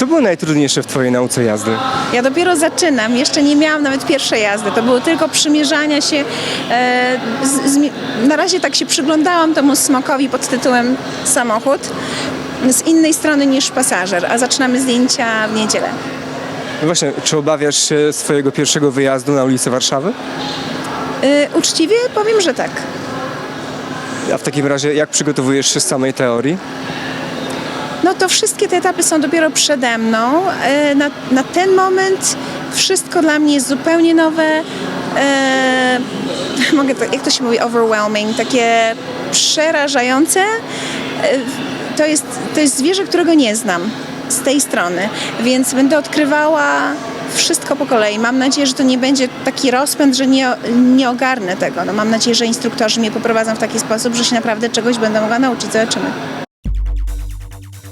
Co było najtrudniejsze w Twojej nauce jazdy? Ja dopiero zaczynam, jeszcze nie miałam nawet pierwszej jazdy. To było tylko przymierzania się. E, z, z, na razie tak się przyglądałam temu smokowi pod tytułem samochód z innej strony niż pasażer, a zaczynamy zdjęcia w niedzielę. No właśnie, czy obawiasz się swojego pierwszego wyjazdu na ulicę Warszawy? E, uczciwie powiem, że tak. A w takim razie jak przygotowujesz się z samej teorii? No to wszystkie te etapy są dopiero przede mną. E, Na, na ten moment wszystko dla mnie jest zupełnie nowe. E, mogę to, jak to się mówi, overwhelming, takie przerażające. E, to, jest, to jest zwierzę, którego nie znam z tej strony, więc będę odkrywała wszystko po kolei. Mam nadzieję, że to nie będzie taki rozpęd, że nie, nie ogarnę tego. No, mam nadzieję, że instruktorzy mnie poprowadzą w taki sposób, że się naprawdę czegoś będę mogła nauczyć. Zobaczymy.